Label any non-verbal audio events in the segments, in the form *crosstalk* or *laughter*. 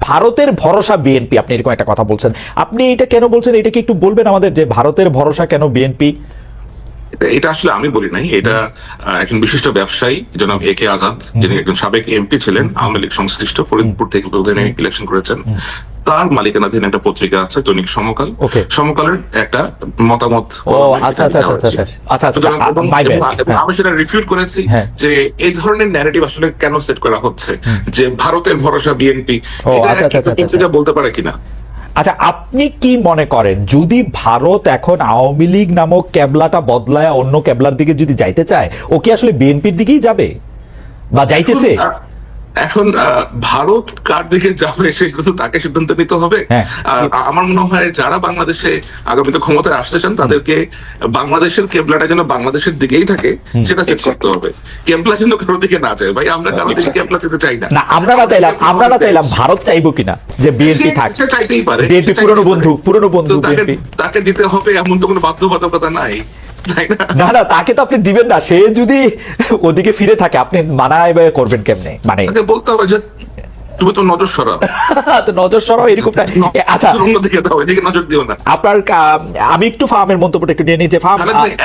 ভারতের ভরসা বিএনপি, আপনি এরকম একটা কথা বলছেন। আপনি এটা কেন বলছেন? এটা কি একটু বলবেন আমাদের যে ভারতের ভরসা কেন বিএনপি? এটা- আসলে আমি বলি নাই এটা একজন বিশিষ্ট ব্যবসায়ী জনাব এ কে আজাদ যিনি একজন সাবেক এমপি ছিলেন আওয়ামী লীগ সংশ্লিষ্ট ফরিদপুর থেকে প্রধানে ইলেকশন করেছেন। তার মালিকানাধীন একটা পত্রিকা আছে দৈনিক সমকাল. সমকালের একটা মতামত। আমি সেটা রিফিউট করেছি হ্যাঁ। যে এই ধরনের ন্যারেটিভ আসলে কেন সেট করা হচ্ছে? যে ভারতের ভরসা বিএনপি আচ্ছা, আচ্ছা, আচ্ছা, বলতে পারে কিনা? আচ্ছা আপনি কি মনে করেন, যদি ভারত এখন আওয়ামী লীগ নামক ক্যাবলাটা বদলায়, অন্য ক্যাবলার দিকে যদি যাইতে চায়, ও কি আসলে বিএনপির দিকেই যাবে? বা যাইতেছে? এখন, ভারত কার দিকে যাবে সেটা তো তাকে সিদ্ধান্ত নিতে হবে। হ্যাঁ। আর আমার মনে হয় যারা বাংলাদেশে আগামীতে ক্ষমতায় আসতে চান তাদেরকে বাংলাদেশের কেবলাটা যেন বাংলাদেশের দিকেই থাকে সেটা সেট করতে হবে। কেবলা যেন কারোর দিকে না যায়। ভাই আমরা কারোর দিকে কেবলা যেতে চাই না। না আমরা না চাইলাম আমরা না চাইলাম ভারত চাইব কিনা যে বিএনপি থাক। চাইতেই পারে। বিএনপি পুরনো বন্ধু পুরনো বন্ধু তাকে দিতে হবে এমন তো কোনো বাধ্যবাধকতা নাই। না না তাকে তো আপনি দিবেন না। সে যদি ওদিকে ফিরে থাকে আপনি মানায় বা করবেন কেমনে? মানে বলতে হবে যে তুমি তো নজর সরাও। *laughs* তো নজর সরাও এরকমটা আচ্ছা। অন্যদিকে দাও এদিকে নজর দিও না। আপনার আমি একটু ফার্মের মন্তব্যটা একটু নিয়ে নিই যে ফার্ম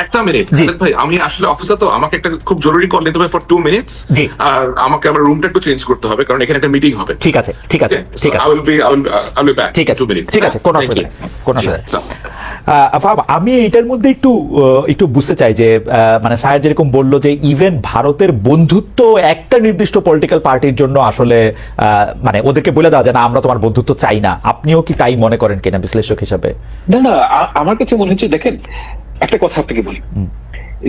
একটা মিনিট ভাই আমি আসলে অফিসে তো আমাকে একটা খুব জরুরি কল নিতে হবে ফর টু মিনিটস জি। আর আমাকে আমার রুমটা একটু চেঞ্জ করতে হবে কারণ এখানে একটা মিটিং হবে। ঠিক আছে ঠিক আছে ঠিক আছে। I will be I will back ঠিক আছে ঠিক আছে কোনো অসুবিধা কোনো অসুবিধা আমি এটার মধ্যে একটু একটু বুঝতে চাই যে মানে সাহেব যেরকম বলল যে ইভেন ভারতের বন্ধুত্ব একটা নির্দিষ্ট পলিটিক্যাল পার্টির জন্য আসলে মানে ওদেরকে বলে দেওয়া যায় না আমরা তোমার বন্ধুত্ব চাই না। আপনিও কি তাই মনে করেন কিনা বিশ্লেষক হিসাবে? না না আমার কাছে মনে হচ্ছে দেখেন একটা কথা আপনাকে বলি।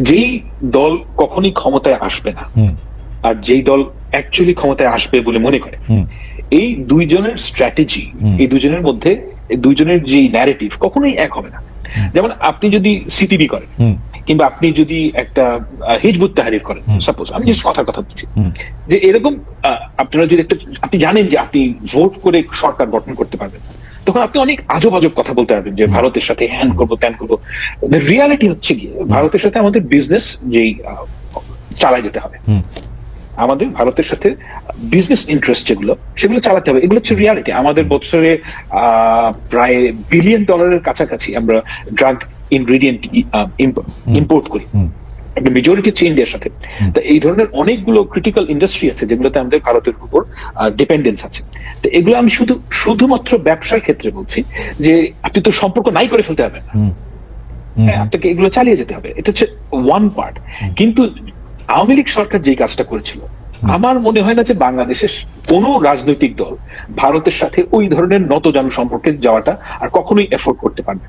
যেই দল কখনই ক্ষমতায় আসবে না আর যেই দল অ্যাকচুয়ালি ক্ষমতায় আসবে বলে মনে করে এই দুইজনের স্ট্র্যাটেজি এই দুজনের মধ্যে দুইজনের যে ন্যারেটিভ কখনোই এক হবে না। যেমন আপনি যদি সিটিভি করেন। কিংবা আপনি যদি একটা হিজবুত তাহারির করেন সাপোজ আমি জাস্ট কথার কথা বলছি। যে এরকম আপনারা যদি একটা আপনি জানেন যে আপনি ভোট করে সরকার গঠন করতে পারবেন তখন আপনি অনেক আজব আজব কথা বলতে পারবেন যে ভারতের সাথে হ্যান করব ত্যান করব। রিয়ালিটি হচ্ছে গিয়ে ভারতের সাথে আমাদের বিজনেস যেই চালায় যেতে হবে। আমাদের ভারতের সাথে বিজনেস ইন্টারেস্ট যেগুলো সেগুলো চালাতে হবে। এগুলো হচ্ছে রিয়ালিটি আমাদের বছরে আহ, প্রায় বিলিয়ন ডলারের কাছাকাছি আমরা ড্রাগ ইনগ্রিডিয়েন্ট ইম্পোর্ট করি। মেজরিটি হচ্ছে ইন্ডিয়ার সাথে। তো এই ধরনের অনেকগুলো ক্রিটিক্যাল ইন্ডাস্ট্রি আছে যেগুলোতে আমাদের ভারতের উপর ডিপেন্ডেন্স আছে। তো এগুলো আমি শুধু শুধুমাত্র ব্যবসার ক্ষেত্রে বলছি যে আপনি তো সম্পর্ক নাই করে ফেলতে হুম। হ্যাঁ, আপনাকে এগুলো চালিয়ে যেতে হবে। এটা হচ্ছে ওয়ান পার্ট কিন্তু আওয়ামী লীগ সরকার যে কাজটা করেছিল আমার মনে হয় না যে বাংলাদেশের কোন রাজনৈতিক দল ভারতের সাথে ওই ধরনের নতজানু সম্পর্কে যাওয়াটা আর কখনোই এফোর্ড করতে পারবে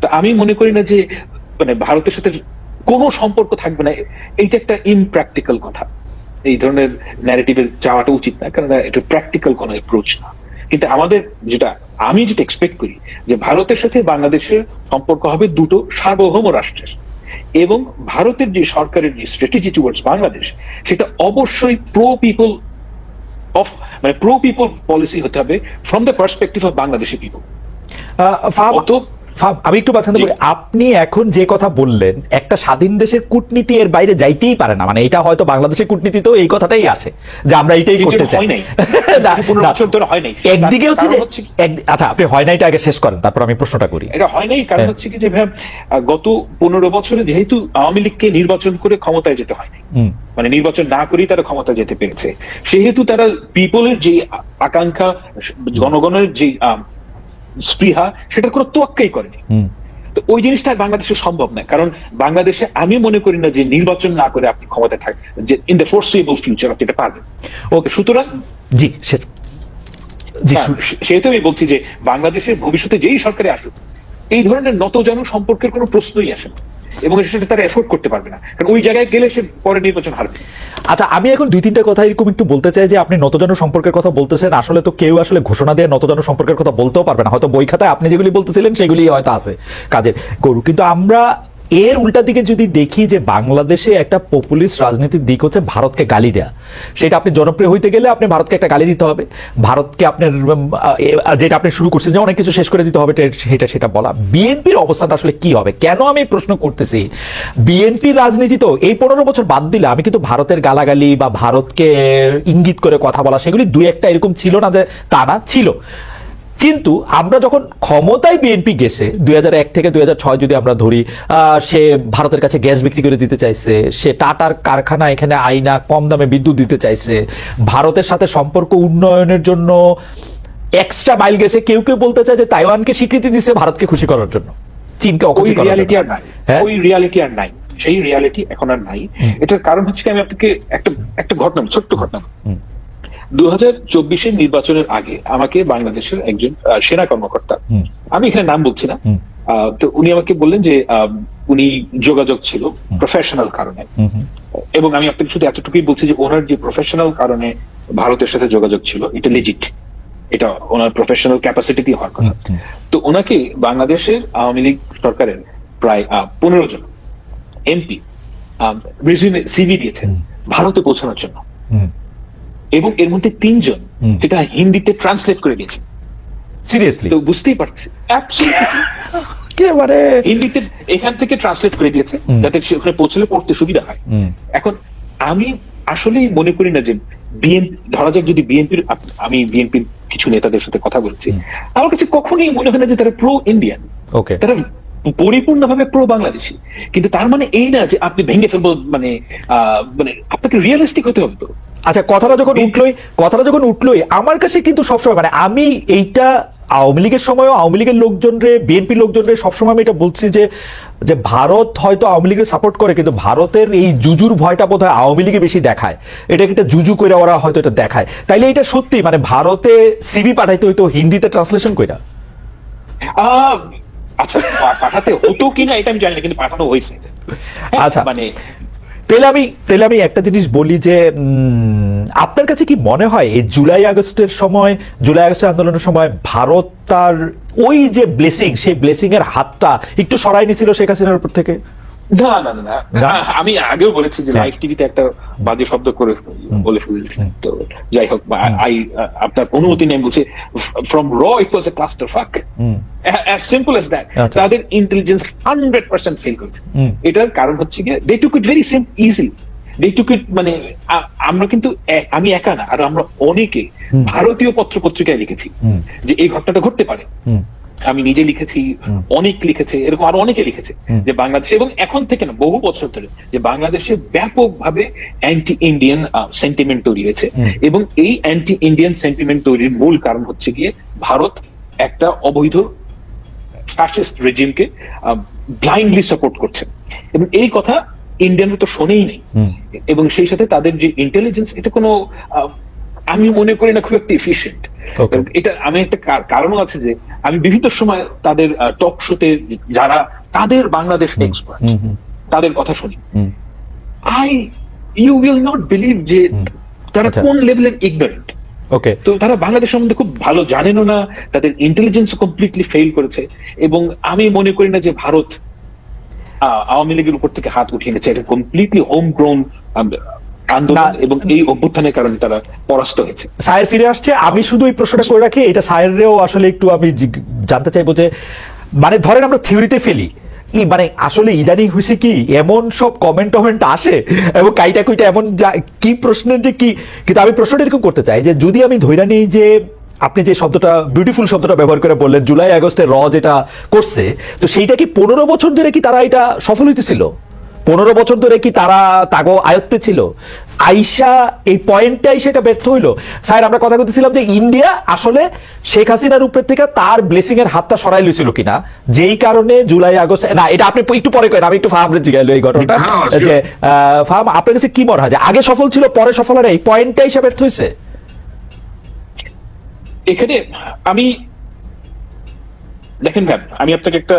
তা আমি মনে করি না যে মানে ভারতের সাথে কোনো সম্পর্ক থাকবে না। এইটা একটা ইমপ্র্যাকটিক্যাল কথা। এই ধরনের ন্যারেটিভে যাওয়াটা উচিত না কারণ এটা প্র্যাকটিক্যাল কোনো অ্যাপ্রোচ না। কিন্তু আমাদের যেটা আমি যেটা এক্সপেক্ট করি যে ভারতের সাথে বাংলাদেশের সম্পর্ক হবে দুটো সার্বভৌম রাষ্ট্রের। এবং ভারতের যে সরকারের যে স্ট্র্যাটেজি টুয়ার্ডস বাংলাদেশ সেটা অবশ্যই প্রো পিপল অফ মানে প্রো পিপল পলিসি হতে হবে from the perspective of Bangladeshi people আমি একটু জি। করি। আপনি এখন যে কথা বললেন একটা স্বাধীন দেশের কূটনীতি এর বাইরে যাইতেই পারে না। মানে এটা হয়তো বাংলাদেশের কূটনীতিতেও এই কথাটাই আসে যে আমরা এটাই করতে চাই। *laughs* না, না। একদিকে হচ্ছে যে আচ্ছা আপনি হয় নাইটা আগে শেষ করেন তারপর আমি প্রশ্নটা করি। এটা হয় নাই কারণ হ্যাঁ। হচ্ছে কি যে গত পনেরো বছরে যেহেতু আওয়ামী লীগকে নির্বাচন করে ক্ষমতায় যেতে হয় মানে নির্বাচন না করেই তারা ক্ষমতায় যেতে পেরেছে। সেহেতু তারা পিপলের যে আকাঙ্ক্ষা জনগণের যে স্পৃহা সেটার কোনো তোয়াক্কাই করেনি। তো ওই জিনিসটা বাংলাদেশে সম্ভব না কারণ বাংলাদেশে আমি মনে করি না যে নির্বাচন না করে আপনি ক্ষমতায় থাকবেন যে ইন দ্য ফোর্সিবল ফিউচার আপনি এটা পারবেন। ওকে সুতরাং জি হ্যাঁ, সেহেতু আমি বলছি যে বাংলাদেশের ভবিষ্যতে যেই সরকারে আসুক এই ধরনের নতজানু সম্পর্কের কোনো প্রশ্নই আসে না। এবং সেটা তারা এফোর্ড করতে পারবে না। কারণ ওই জায়গায় গেলে সে পরে নির্বাচন হারবে। আচ্ছা আমি এখন দুই, তিনটা কথা এরকম একটু বলতে চাই যে আপনি নতজন সম্পর্কের কথা বলতেছেন। আসলে তো কেউ আসলে ঘোষণা দিয়ে নতজন সম্পর্কের কথা বলতেও পারবে না। হয়তো বই খাতায় আপনি যেগুলি বলতেছিলেন সেগুলি হয়তো আছে কাজের গরু। কিন্তু আমরা এর উল্টা দিকে যদি দেখি যে বাংলাদেশে একটা পপুলিস্ট রাজনীতির দিক হচ্ছে ভারতকে গালি দেয়া। সেটা আপনি জনপ্রিয় হইতে গেলে আপনি ভারতকে একটা গালি দিতে হবে। ভারতকে আপনার যেটা আপনি শুরু করছেন যে অনেক কিছু শেষ করে দিতে হবে সেটা সেটা বলা। বিএনপির অবস্থাটা আসলে কি হবে? কেন আমি প্রশ্ন করতেছি? বিএনপির রাজনীতি তো এই পনেরো বছর বাদ দিলে আমি কিন্তু ভারতের গালাগালি বা ভারতকে ইঙ্গিত করে কথা বলা, সেগুলি দুই একটা এরকম ছিল না যে তা না, ছিল। কিন্তু আমরা যখন ক্ষমতায় বিএনপি গেছে দুই হাজার এক থেকে দুই যদি আমরা ধরি সে ভারতের কাছে গ্যাস বিক্রি করে দিতে চাইছে সে টাটার কারখানা এখানে আইনা কম দামে বিদ্যুৎ দিতে চাইছে ভারতের সাথে সম্পর্ক উন্নয়নের জন্য এক্সট্রা মাইল গেছে কেউ কেউ বলতে চায় যে তাইওয়ানকে স্বীকৃতি দিচ্ছে ভারতকে খুশি করার জন্য। চীনকে অখুশি করার জন্য। আর নাই। হ্যাঁ? ওই রিয়ালিটি আর নাই। সেই রিয়ালিটি এখন আর নাই। এটার কারণ হচ্ছে আমি আপনাকে একটা একটা ঘটনা ছোট্ট ঘটনা দু হাজার চব্বিশের নির্বাচনের আগে আমাকে বাংলাদেশের একজন সেনা কর্মকর্তা। আমি এখানে নাম বলছি না। তো উনি আমাকে বললেন যে উনি যোগাযোগ ছিল প্রফেশনাল কারণে। এবং আমি আপনাকে শুধু এতটুকুই বলছি যে ওনার যে প্রফেশনাল কারণে ভারতের সাথে যোগাযোগ ছিল এটা লিজিট এটা ওনার প্রফেশনাল ক্যাপাসিটি হওয়ার কথা। তো ওনাকে বাংলাদেশের আওয়ামী লীগ সরকারের প্রায় পনেরো জন এমপি সিভি দিয়েছেন ভারতে পৌঁছানোর জন্য। এবং এর মধ্যে তিনজন। সেটা হিন্দিতে ট্রান্সলেট করে দিয়েছেন সিরিয়াসলি তো বুঝতেই পারছি। একেবারে *laughs* হিন্দিতে এখান থেকে ট্রান্সলেট করে দিয়েছে যাতে সে ওখানে পৌঁছলে পড়তে সুবিধা হয়। এখন আমি আসলেই মনে করি না যে বিএনপি ধরা যাক যদি বিএনপির আমি বিএনপির কিছু নেতাদের সাথে কথা বলছি। আমার কাছে কখনোই মনে হয় না যে তারা প্রো ইন্ডিয়ান ওকে। তারা পরিপূর্ণভাবে প্রো বাংলাদেশি কিন্তু তার মানে এই না যে আপনি ভেঙে ফেলব মানে আহ, মানে আপনাকে রিয়েলিস্টিক হতে হবে তো। আচ্ছা কথাটা যখন উঠলোই কথাটা যখন উঠলোই আমার কাছে কিন্তু সবসময় মানে আমি এইটা আওয়ামী লীগের সময়ও আওয়ামী লীগের লোকজনরে বিএনপি লোকজনরে সবসময় আমি এটা বলছি যে যে ভারত হয়তো আওয়ামী লীগের সাপোর্ট করে কিন্তু ভারতের এই জুজুর ভয়টা বোধ হয় আওয়ামী লীগে বেশি দেখায়। এটাকে একটা জুজু করে ওরা হয়তো এটা দেখায়। তাইলে এটা সত্যি মানে ভারতে সিভি পাঠাইতে হইতো হিন্দিতে ট্রান্সলেশন কইরা? আচ্ছা পাঠাতে হতো কিনা এটা আমি জানি না কিন্তু পাঠানো হয়েছে। হ্যাঁ, আচ্ছা। মানে তাহলে আমি তাহলে আমি একটা জিনিস বলি যে আপনার কাছে কি মনে হয় এই জুলাই আগস্টের সময়, জুলাই আগস্টের আন্দোলনের সময় ভারত তার ওই যে ব্লেসিং সেই ব্লেসিং এর হাতটা একটু সরাই নিছিল শেখ হাসিনার উপর থেকে? না না না? *laughs* আমি আগেও বলেছি যে। লাইভ টিভিতে একটা বাজে শব্দ করে বলে ফেলেছি তো যাই হোক আই আপনার অনুমতি নেই বলছে ফ্রম র it was a cluster fuck. As simple as that. তাদের ইন্টেলিজেন্স হান্ড্রেড পার্সেন্ট ফেল করেছে এটার কারণ হচ্ছে গিয়ে দে টুক ইট ভেরি সিম ইজি দে টুক ইট মানে আমরা কিন্তু আমি একা না আর আমরা অনেকে ভারতীয় পত্র পত্রিকায় লিখেছি। যে এই ঘটনাটা ঘটতে পারে। আমি নিজে লিখেছি অনেক লিখেছে এরকম আরও অনেকে লিখেছে যে বাংলাদেশ এবং এখন থেকে না বহু বছর ধরে যে বাংলাদেশে ব্যাপকভাবে অ্যান্টি ইন্ডিয়ান সেন্টিমেন্ট তৈরি হয়েছে। এবং এই অ্যান্টি ইন্ডিয়ান সেন্টিমেন্ট তৈরির মূল কারণ হচ্ছে গিয়ে ভারত একটা অবৈধ ফ্যাসিস্ট রেজিমকে ব্লাইন্ডলি সাপোর্ট করছে। এবং এই কথা ইন্ডিয়ানরা তো শোনেই নেই। এবং সেই সাথে তাদের যে ইন্টেলিজেন্স এটা কোনো আমি মনে করি না খুব একটা এফিসিয়েন্ট এটা আমি একটা কার- কারণও আছে যে আমি বিভিন্ন সময় তাদের টক শোতে যারা তাদের বাংলাদেশ এক্সপার্ট। তাদের কথা শুনি। I you will not believe যে তারা আচ্ছা। কোন লেভেলের ইগনোরেন্ট ওকে তো তারা বাংলাদেশ সম্বন্ধে খুব ভালো জানেনও না তাদের ইন্টেলিজেন্স কমপ্লিটলি ফেল করেছে এবং আমি মনে করি না যে ভারত আওয়ামী লীগের উপর থেকে হাত উঠিয়ে নিয়েছে। এটা কমপ্লিটলি হোম গ্রোন আন্দোলন এবং এই অভ্যুত্থানের কারণে তারা পরাস্ত হয়েছে। সায়ের ফিরে আসছে। আমি শুধু এই প্রশ্নটা করে রাখি এটা সায়েরও আসলে একটু আমি জানতে চাইব যে মানে ধরেন আমরা থিওরিতে ফেলি মানে আসলে ইদানিং হয়েছে কি এমন সব কমেন্ট টমেন্ট আসে এবং কাইটা কুইটা এমন যা- কি প্রশ্নের যে কি কিন্তু আমি প্রশ্নটা এরকম করতে চাই যে যদি আমি ধৈরা নিই যে আপনি যে শব্দটা বিউটিফুল শব্দটা ব্যবহার করে বললেন জুলাই আগস্টে র যেটা করছে তো সেইটা কি পনেরো বছর ধরে কি তারা এটা সফল হইতেছিল? পনেরো বছর ধরে কি তারা তাগো আয়ত্তে ছিল? আইসা এই পয়েন্টটাই সেটা ব্যর্থ হইল। স্যার আমরা কথা বলতেছিলাম যে ইন্ডিয়া আসলে শেখ হাসিনার উপর থেকে তার ব্লেসিং এর হাতটা সরাই লইছিল কিনা। যেই কারণে জুলাই আগস্ট না এটা আপনি একটু পরে করেন আমি একটু ফাহামরে জিগাইলো এই ঘটনাটা। হ্যাঁ, যে ফাহাম আপনার কাছে কি মনে হয় যে আগে সফল ছিল পরে সফল হয় এই পয়েন্টটাই সে ব্যর্থ হয়েছে এখানে আমি দেখেন ম্যাম আমি আপনাকে একটা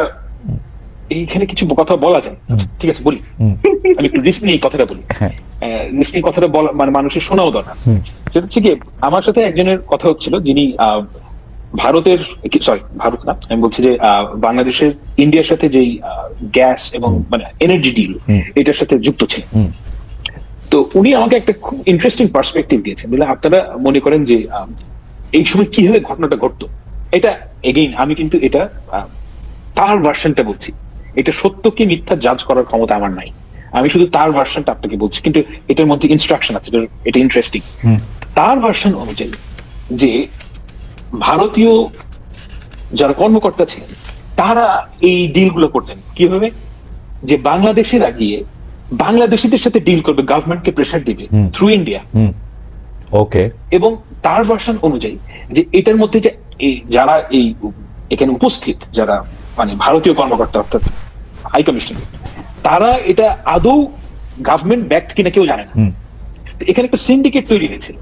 এইখানে কিছু কথা বলা যায়। ঠিক আছে বলি? আমি একটু রিস্ক নিয়ে কথাটা বলি। হ্যাঁ। রিস্ক নিয়ে কথাটা বলা মানে মানুষের শোনাও দরকার। সেটা হচ্ছে কি আমার সাথে একজনের কথা হচ্ছিল যিনি ভারতের সরি ভারত না আমি বলছি যে বাংলাদেশের ইন্ডিয়ার সাথে যেই গ্যাস এবং মানে এনার্জি ডিল এটার সাথে যুক্ত ছিল তো উনি আমাকে একটা খুব ইন্টারেস্টিং পার্সপেক্টিভ দিয়েছেন। বলে আপনারা মনে করেন যে এই সময় কীভাবে ঘটনাটা ঘটতো? এটা এগেইন আমি কিন্তু এটা তার ভার্সনটা বলছি। এটা সত্য কি মিথ্যা জাজ করার ক্ষমতা আমার নাই। আমি শুধু তার ভার্সনটা আপনাকে বলছি কিন্তু এটার মধ্যে ইনস্ট্রাকশন আছে এটা- ইন্টারেস্টিং তার ভার্সন অনুযায়ী যে ভারতীয় যারা কর্মকর্তা ছিলেন তারা এই ডিলগুলো করতেন। কীভাবে? যে বাংলাদেশের গিয়ে বাংলাদেশিদের সাথে ডিল করবে গভর্নমেন্টকে প্রেশার দিবে থ্রু ইন্ডিয়া ওকে এবং তার ভার্সন অনুযায়ী যে এটার মধ্যে যে যারা এই এখানে উপস্থিত যারা মানে ভারতীয় কর্মকর্তা অর্থাৎ হাই কমিশন তারা এটা আদৌ গভর্নমেন্ট ব্যাক্ট কিনা কেউ জানে না। তো এখানে একটা সিন্ডিকেট তৈরি হয়েছিল।